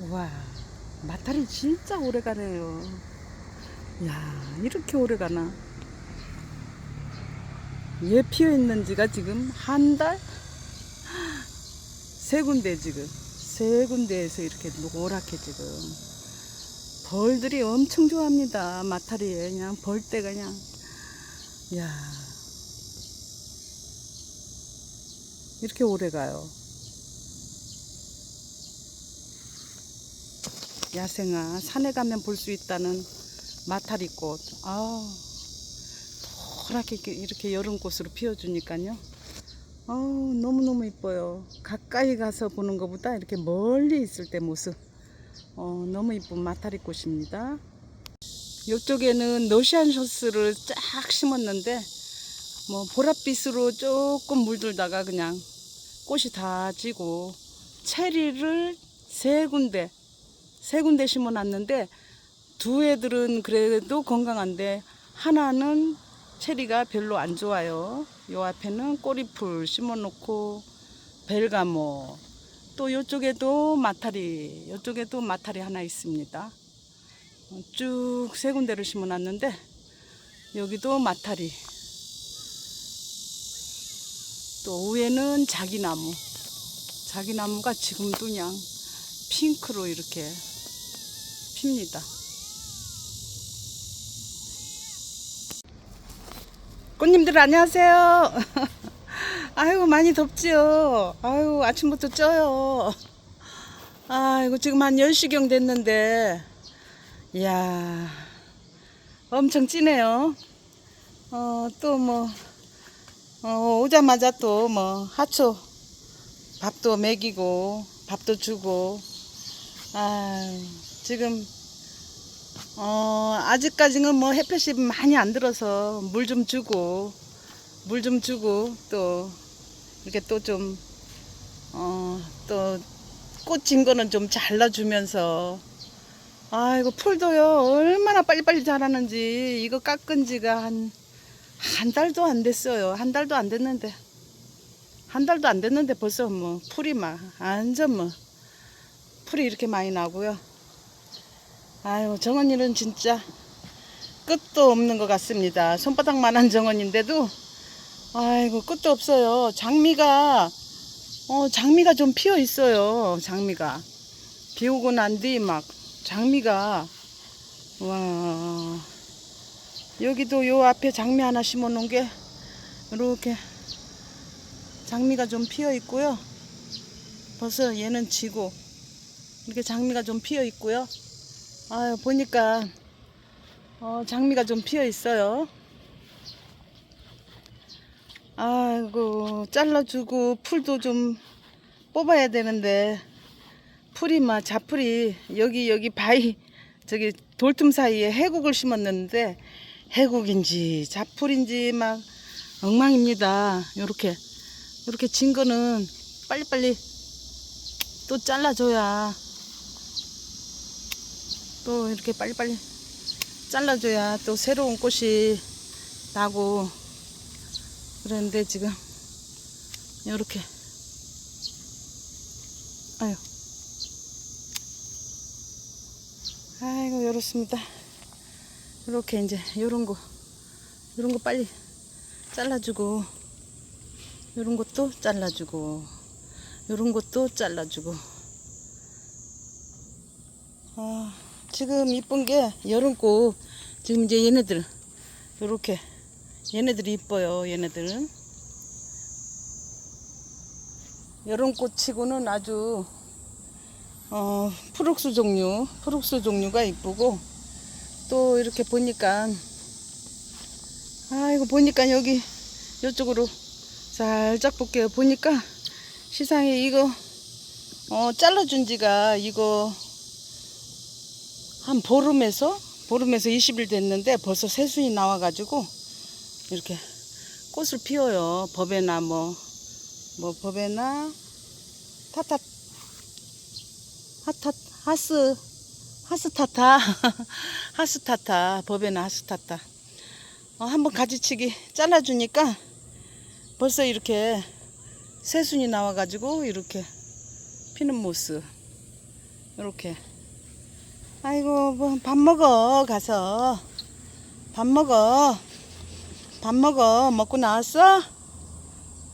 와, 마타리 진짜 오래 가네요. 야, 이렇게 오래 가나? 얘 피어 있는 지가 지금 한 달? 세 군데 지금. 세 군데에서 이렇게 노랗게 지금. 벌들이 엄청 좋아합니다. 마타리에. 그냥 벌떼가 그냥. 야 이렇게 오래 가요. 야생아, 산에 가면 볼 수 있다는 마타리꽃. 아, 노랗게 이렇게, 여름꽃으로 피워주니까요. 아우, 너무너무 이뻐요. 가까이 가서 보는 것보다 이렇게 멀리 있을 때 모습. 어, 너무 이쁜 마타리꽃입니다. 이쪽에는 러시안 셔스를 쫙 심었는데, 뭐, 보랏빛으로 조금 물들다가 그냥 꽃이 다 지고, 체리를 세 군데, 세 군데 심어 놨는데 두 애들은 그래도 건강한데 하나는 체리가 별로 안 좋아요. 요 앞에는 꼬리풀 심어 놓고 벨가모 또 요쪽에도 마타리 요쪽에도 마타리 하나 있습니다. 쭉 세 군데를 심어 놨는데 여기도 마타리 또 위에는 자기나무 자기나무가 지금도 그냥 핑크로 이렇게 핍니다. 꽃님들 안녕하세요. 아이고 많이 덥지요. 아이고 아침부터 쪄요. 아이고 지금 한 10시경 됐는데 이야 엄청 찌네요. 어, 또 뭐, 어, 오자마자 또 뭐, 하초, 밥도 먹이고, 밥도 주고, 아, 지금, 어, 아직까지는 뭐 햇볕이 많이 안 들어서 물 좀 주고, 물 좀 주고, 또, 이렇게 또 좀, 어, 또, 꽃진 거는 좀 잘라주면서, 아이고, 풀도요, 얼마나 빨리빨리 자라는지, 이거 깎은 지가 한, 한 달도 안 됐어요. 한 달도 안 됐는데. 한 달도 안 됐는데 벌써 뭐, 풀이 막, 완전 뭐, 풀이 이렇게 많이 나고요. 아유, 정원이는 진짜 끝도 없는 것 같습니다. 손바닥만한 정원인데도, 아이고, 끝도 없어요. 장미가, 어, 장미가 좀 피어 있어요. 장미가. 비 오고 난 뒤 막, 장미가, 와, 여기도 요 앞에 장미 하나 심어 놓은 게, 이렇게, 장미가 좀 피어 있고요. 벌써 얘는 지고, 이렇게 장미가 좀 피어 있고요. 아유, 보니까, 어, 장미가 좀 피어 있어요. 아이고, 잘라주고, 풀도 좀 뽑아야 되는데, 풀이 막, 자풀이, 여기, 여기 바위, 저기 돌틈 사이에 해국을 심었는데, 해국인지, 자풀인지 막, 엉망입니다. 요렇게, 요렇게 진 거는 빨리빨리 또 잘라줘야, 또 이렇게 빨리빨리 잘라줘야 또 새로운 꽃이 나고 그런데 지금 이렇게. 아유. 아이고 이렇습니다. 이렇게 이제 요런 거 요런 거 빨리 잘라주고 요런 것도 잘라주고 요런 것도 잘라주고. 아 지금 이쁜 게 여름꽃 지금 이제 얘네들 요렇게 얘네들이 이뻐요 얘네들은 여름꽃치고는 아주 어 푸룩수 종류 푸룩수 종류가 이쁘고 또 이렇게 보니까 아이고 보니까 여기 이쪽으로 살짝 볼게요. 보니까 시상에 이거 어 잘라준 지가 이거 한 보름에서 보름에서 20일 됐는데 벌써 새순이 나와가지고 이렇게 꽃을 피워요. 법에나 뭐, 뭐 법에나 타타 하타 하스 하스타타 하스타타 법에나 하스타타 어, 한번 가지치기 잘라주니까 벌써 이렇게 새순이 나와가지고 이렇게 피는 모습 이렇게. 아이고, 뭐, 밥 먹어, 가서. 밥 먹어. 밥 먹어. 먹고 나왔어?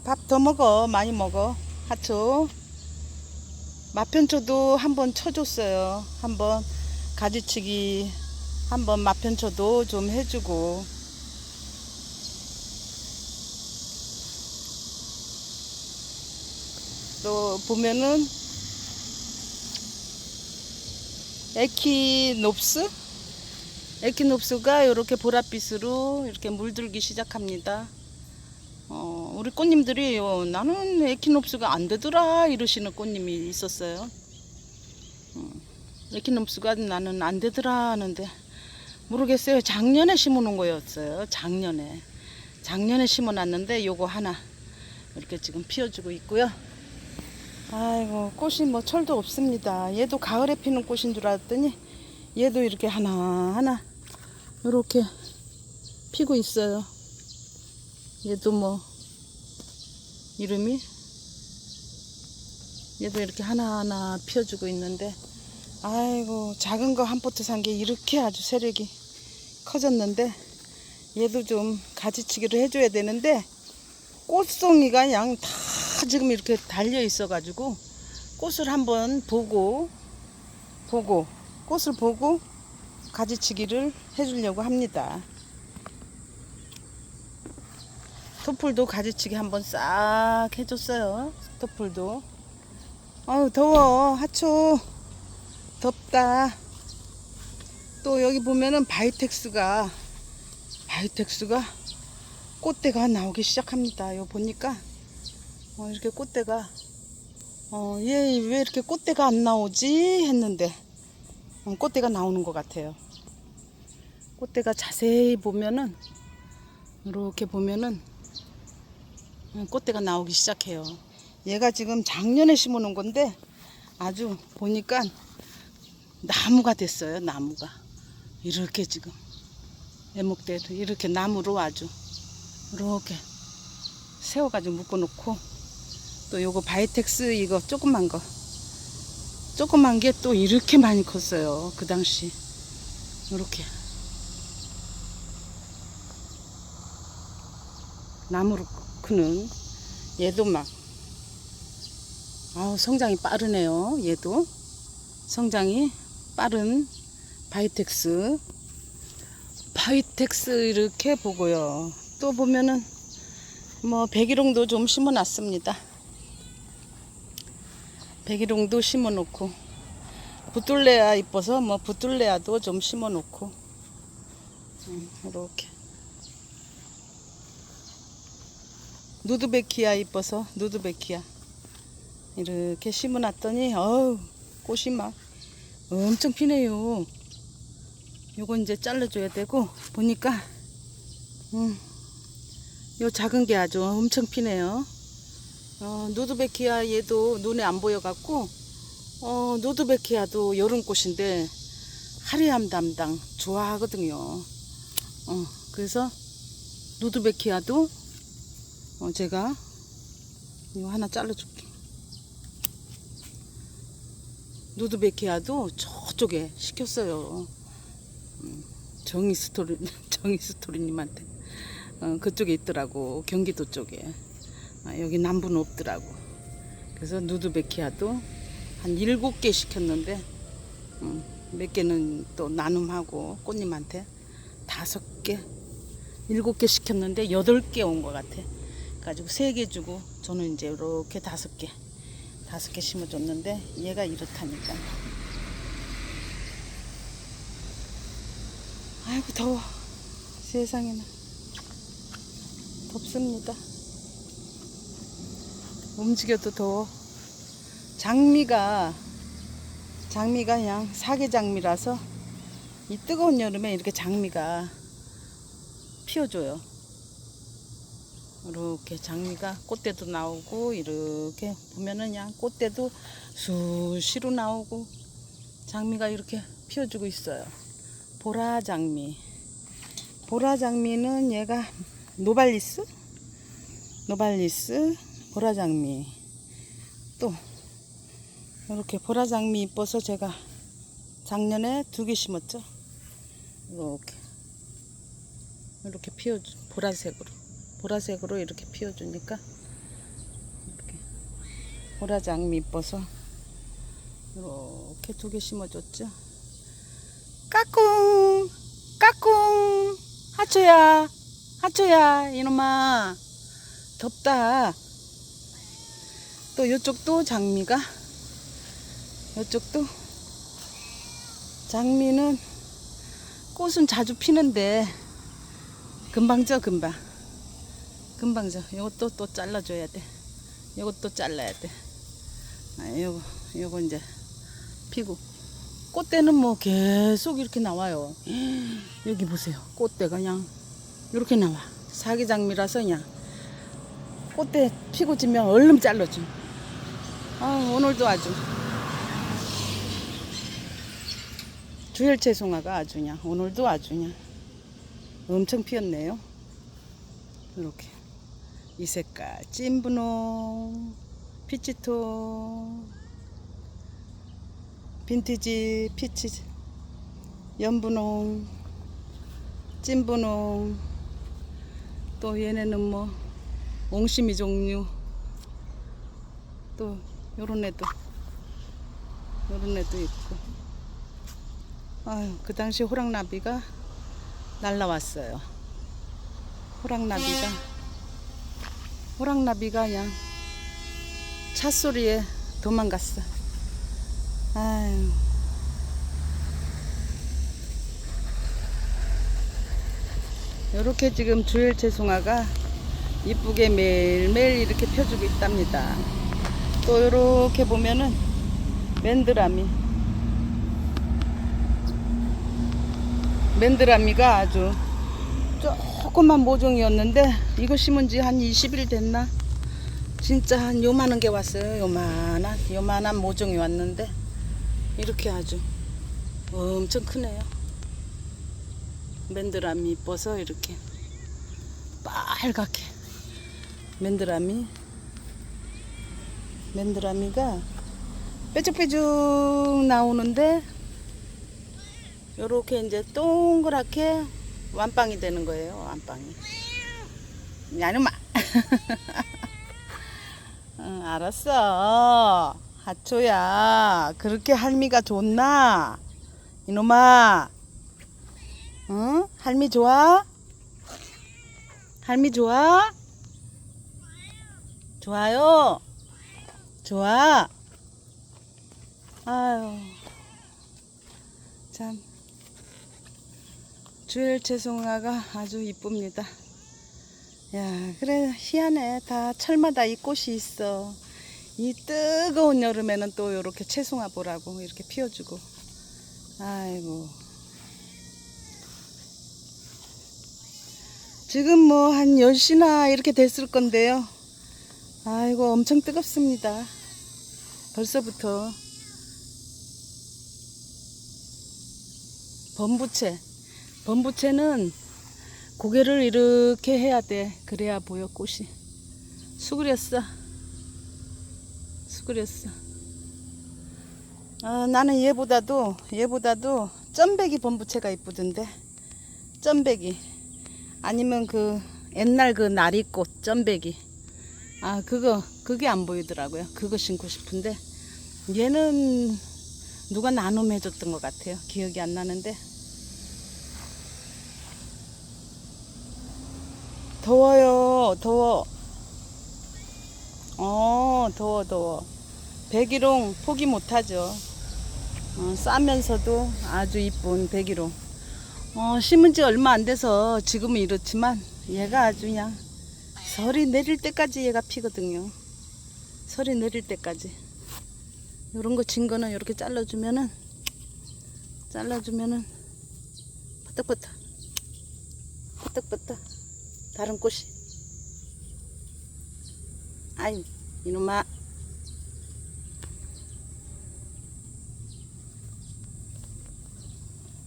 밥 더 먹어. 많이 먹어. 하초. 마편초도 한번 쳐줬어요. 한번 가지치기 한번 마편초도 좀 해주고. 또 보면은 에키놉스 에키놉스가 이렇게 보랏빛으로 이렇게 물들기 시작합니다. 어, 우리 꽃님들이 요, 나는 에키놉스가 안 되더라 이러시는 꽃님이 있었어요. 음, 에키놉스가 나는 안 되더라 하는데 모르겠어요. 작년에 심어놓은 거였어요. 작년에 작년에 심어놨는데 요거 하나 이렇게 지금 피워주고 있고요. 아이고 꽃이 뭐 철도 없습니다. 얘도 가을에 피는 꽃인 줄 알았더니 얘도 이렇게 하나 하나 이렇게 피고 있어요. 얘도 뭐 이름이 얘도 이렇게 하나하나 피워주고 있는데 아이고 작은 거 한 포트 산 게 이렇게 아주 세력이 커졌는데 얘도 좀 가지치기를 해줘야 되는데 꽃송이가 그냥 다 지금 이렇게 달려 있어 가지고 꽃을 한번 보고 보고 꽃을 보고 가지치기를 해주려고 합니다. 토플도 가지치기 한번 싹 해줬어요. 토플도. 아유 더워 하초 덥다. 또 여기 보면은 바이텍스가 바이텍스가 꽃대가 나오기 시작합니다. 요 보니까 어, 이렇게 꽃대가 어, 얘 왜 이렇게 꽃대가 안 나오지 했는데 어, 꽃대가 나오는 것 같아요. 꽃대가 자세히 보면은 이렇게 보면은 어, 꽃대가 나오기 시작해요. 얘가 지금 작년에 심어놓은 건데 아주 보니까 나무가 됐어요. 나무가 이렇게 지금 애목대로 이렇게 나무로 아주 이렇게 세워가지고 묶어놓고 또 요거 바이텍스 이거 조그만 거. 조그만 게 또 이렇게 많이 컸어요 그 당시. 이렇게. 나무로 크는 얘도 막. 아우 성장이 빠르네요 얘도. 성장이 빠른 바이텍스. 바이텍스 이렇게 보고요. 또 보면은 뭐 백일홍도 좀 심어 놨습니다. 백일홍도 심어놓고 부툴레아 이뻐서 뭐 부툴레아도 좀 심어놓고 음, 이렇게 누드베키아 이뻐서 누드베키아 이렇게 심어놨더니 어우 꽃이 막 엄청 피네요. 요거 이제 잘라줘야 되고 보니까 음. 요 작은 게 아주 엄청 피네요. 어, 누드베키아 얘도 눈에 안 보여갖고, 어, 누드베키아도 여름꽃인데, 화려함 담당 좋아하거든요. 어, 그래서, 누드베키아도, 어, 제가, 이거 하나 잘라줄게. 누드베키아도 저쪽에 시켰어요. 음, 정의 스토리, 정의 스토리님한테. 어, 그쪽에 있더라고 경기도 쪽에 아, 여기 남부는 없더라고. 그래서 누드베키아도 한 일곱 개 시켰는데 음, 몇 개는 또 나눔하고 꽃님한테 다섯 개 일곱 개 시켰는데 여덟 개 온 것 같아. 가지고 세 개 주고 저는 이제 이렇게 다섯 개 다섯 개 심어줬는데 얘가 이렇다니까. 아이고 더워. 세상에나 덥습니다. 움직여도 더워. 장미가 장미가 그냥 사계 장미라서 이 뜨거운 여름에 이렇게 장미가 피어줘요. 이렇게 장미가 꽃대도 나오고 이렇게 보면은 그냥 꽃대도 수시로 나오고 장미가 이렇게 피어주고 있어요. 보라 장미. 보라 장미는 얘가 노발리스, 노발리스, 보라장미. 또 이렇게 보라장미 이뻐서 제가 작년에 두 개 심었죠. 이렇게. 이렇게 피워주 보라색으로. 보라색으로 이렇게 피워주니까 이렇게 보라장미 이뻐서 이렇게 두 개 심어줬죠. 까꿍! 까꿍! 하초야! 하초야! 이놈아! 덥다 또 이쪽도 장미가 이쪽도 장미는 꽃은 자주 피는데 금방 져 금방. 금방 져 이것도 또 잘라줘야 돼. 이것도 잘라야 돼. 아, 요거 요거 이제 피고. 꽃대는 뭐 계속 이렇게 나와요. 여기 보세요. 꽃대가 그냥 이렇게 나와. 사기장미라서 그냥. 꽃대 피고 지면 얼른 잘라줘 아 오늘도 아주. 주열채 송화가 아주 그냥 오늘도 아주 그냥 엄청 피었네요. 이렇게. 이 색깔. 찐분홍. 피치토 빈티지 피치 연분홍. 찐분홍. 또 얘네는 뭐 옹심이 종류. 또 요런 애도 요런 애도 있고 아유 그 당시 호랑나비가 날라왔어요. 호랑나비가 호랑나비가 그냥 차 소리에 도망갔어. 아유. 이렇게 지금 주일 채송화가 이쁘게 매일매일 이렇게 펴주고 있답니다. 또 이렇게 보면은 맨드라미 맨드라미가 아주 조그만 모종이었는데 이거 심은 지 한 20일 됐나? 진짜 한 요만한 게 왔어요. 요만한 요만한 모종이 왔는데 이렇게 아주 엄청 크네요. 맨드라미 이뻐서 이렇게 빨갛게 맨드라미 맨드라미가 뾰족뾰족 나오는데 요렇게 이제 동그랗게 완빵이 되는 거예요. 완빵이. 야누마. 응, 알았어. 하초야. 그렇게 할미가 좋나? 이놈아. 응? 할미 좋아? 할미 좋아? 좋아요. 좋아. 아유. 참. 주일 채송화가 아주 이쁩니다. 야, 그래, 희한해. 다 철마다 이 꽃이 있어. 이 뜨거운 여름에는 또 이렇게 채송화 보라고 이렇게 피워주고. 아이고. 지금 뭐 한 10시나 이렇게 됐을 건데요. 아이고, 엄청 뜨겁습니다. 벌써부터. 범부채. 범부채는 고개를 이렇게 해야 돼. 그래야 보여 꽃이. 수그렸어. 수그렸어. 아, 나는 얘보다도 얘보다도 점배기 범부채가 이쁘던데. 점배기. 아니면 그 옛날 그 나리꽃 점배기. 아 그거 그게 안 보이더라고요. 그거 신고 싶은데 얘는 누가 나눔해줬던 것 같아요. 기억이 안 나는데. 더워요. 더워. 어, 더워, 더워. 백일홍 포기 못하죠. 어, 싸면서도 아주 이쁜 백일홍. 어, 심은 지 얼마 안 돼서 지금은 이렇지만 얘가 아주 그냥 설이 내릴 때까지 얘가 피거든요. 설이 내릴 때까지. 요런 거 진 거는 이렇게 잘라주면은, 잘라주면은, 퍼떡퍼떡. 퍼떡퍼떡. 다른 꽃이. 아유, 이놈아.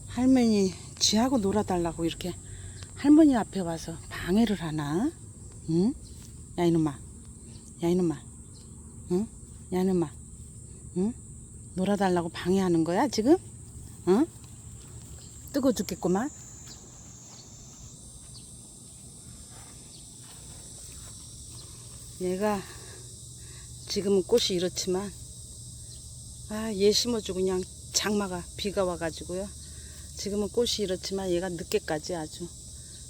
할머니, 지하고 놀아달라고 이렇게 할머니 앞에 와서 방해를 하나? 응? 야, 이놈아. 야, 이놈아. 응? 야, 이놈아. 응? 놀아달라고 방해하는 거야 지금? 어? 뜨거 죽겠구만. 얘가 지금은 꽃이 이렇지만 아 얘 심어주고 그냥 장마가 비가 와가지고요. 지금은 꽃이 이렇지만 얘가 늦게까지 아주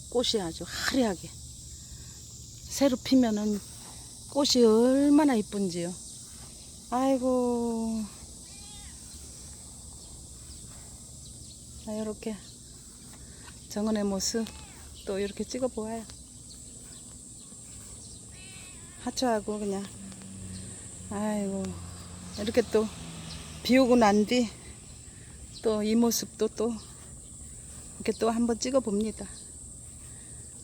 꽃이 아주 화려하게 새로 피면은 꽃이 얼마나 이쁜지요. 아이고. 자, 이렇게 정은의 모습 또 이렇게 찍어 보아요. 하초하고 그냥 아이고 이렇게 또 비 오고 난 뒤 또 이 모습도 또 이렇게 또 한번 찍어 봅니다.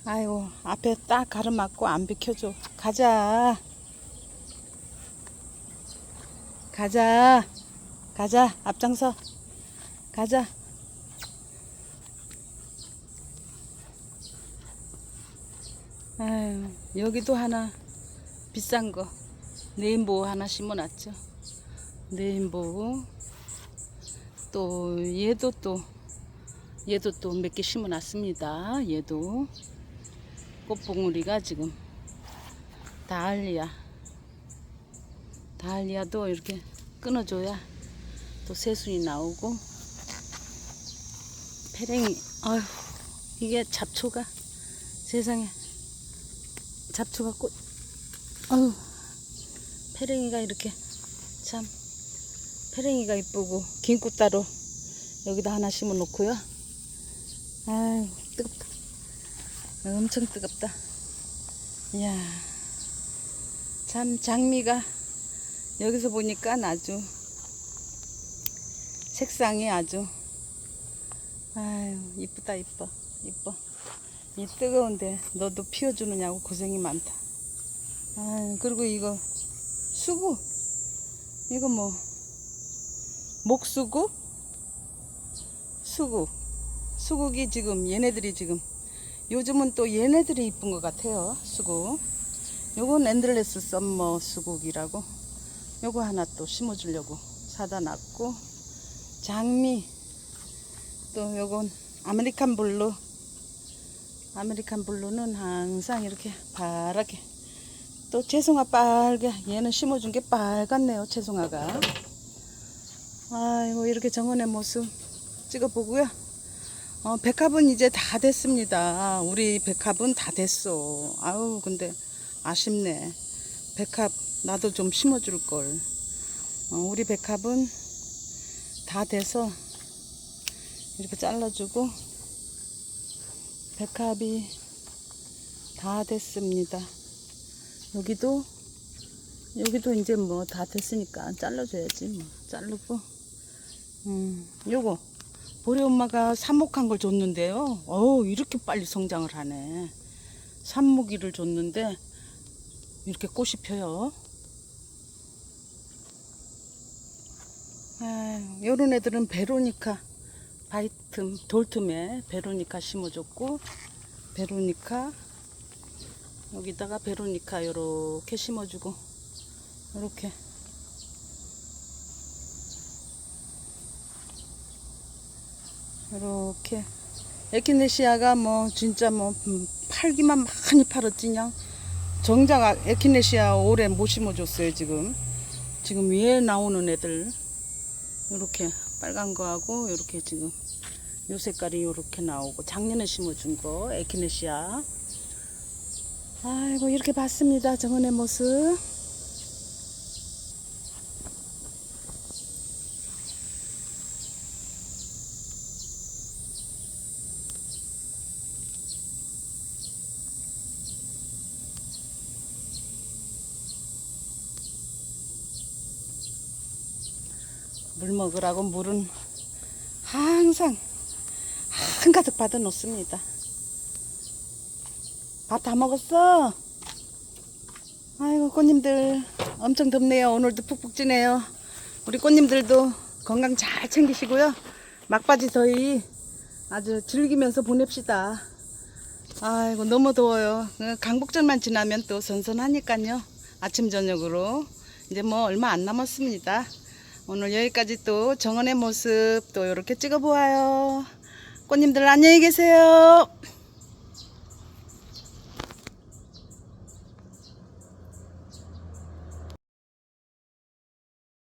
아이고 앞에 딱 가로막고 안 비켜줘. 가자. 가자. 가자. 앞장서. 가자. 아유, 여기도 하나 비싼 거 네임보우 하나 심어놨죠. 네임보우 또 얘도 또 얘도 또 몇 개 심어놨습니다. 얘도 꽃봉우리가 지금 다 알리아 다알리아도 이렇게 끊어줘야 또 새순이 나오고. 페랭이 아휴 이게 잡초가 세상에. 잡초가 꽃 아유 페랭이가 이렇게 참 페랭이가 이쁘고 긴 꽃다로 여기다 하나 심어 놓고요. 아유 뜨겁다. 엄청 뜨겁다. 이야 참 장미가 여기서 보니까 아주 색상이 아주 아유 이쁘다 이뻐 이뻐. 이 뜨거운데 너도 피워주느냐고 고생이 많다. 아 그리고 이거 수구. 이거 뭐 목수구? 수구. 수국이 지금 얘네들이 지금 요즘은 또 얘네들이 이쁜 것 같아요 수국 요건 앤들레스 썸머 수국이라고 요거 하나 또 심어주려고 사다 놨고 장미 또 요건 아메리칸 블루. 아메리칸 블루는 항상 이렇게 파랗게. 또 채송화 빨개. 얘는 심어준 게 빨갛네요 채송화가. 아이고 이렇게 정원의 모습 찍어보고요. 어, 백합은 이제 다 됐습니다. 우리 백합은 다 됐어. 아우 근데 아쉽네. 백합 나도 좀 심어줄 걸 어, 우리 백합은 다 돼서 이렇게 잘라주고 백합이 다 됐습니다. 여기도 여기도 이제 뭐 다 됐으니까 잘라줘야지 뭐 자르고 음 요거 보리 엄마가 삽목한 걸 줬는데요. 어우 이렇게 빨리 성장을 하네. 삽목이를 줬는데 이렇게 꽃이 펴요. 아, 요런 애들은 베로니카 바이틈 돌틈에 베로니카 심어줬고 베로니카 여기다가 베로니카 요렇게 심어주고 요렇게. 요렇게. 에키네시아가 뭐 진짜 뭐 음, 팔기만 많이 팔았지 그냥. 정작 아- 에키네시아 올해 못 심어줬어요 지금? 지금 위에 나오는 애들 요렇게 빨간 거하고 이렇게 지금 요 색깔이 요렇게 나오고 작년에 심어준 거 에키네시아. 아이고 이렇게 봤습니다. 정원의 모습 먹으라고 물은 항상 한가득 받아 놓습니다. 밥 다 먹었어? 아이고 꽃님들 엄청 덥네요. 오늘도 푹푹 찌네요. 우리 꽃님들도 건강 잘 챙기시고요. 막바지 더위 아주 즐기면서 보냅시다. 아이고 너무 더워요. 그 강복절만 지나면 또 선선하니까요. 아침 저녁으로 이제 뭐 얼마 안 남았습니다. 오늘 여기까지 또 정원의 모습 또 이렇게 찍어 보아요. 꽃님들 안녕히 계세요.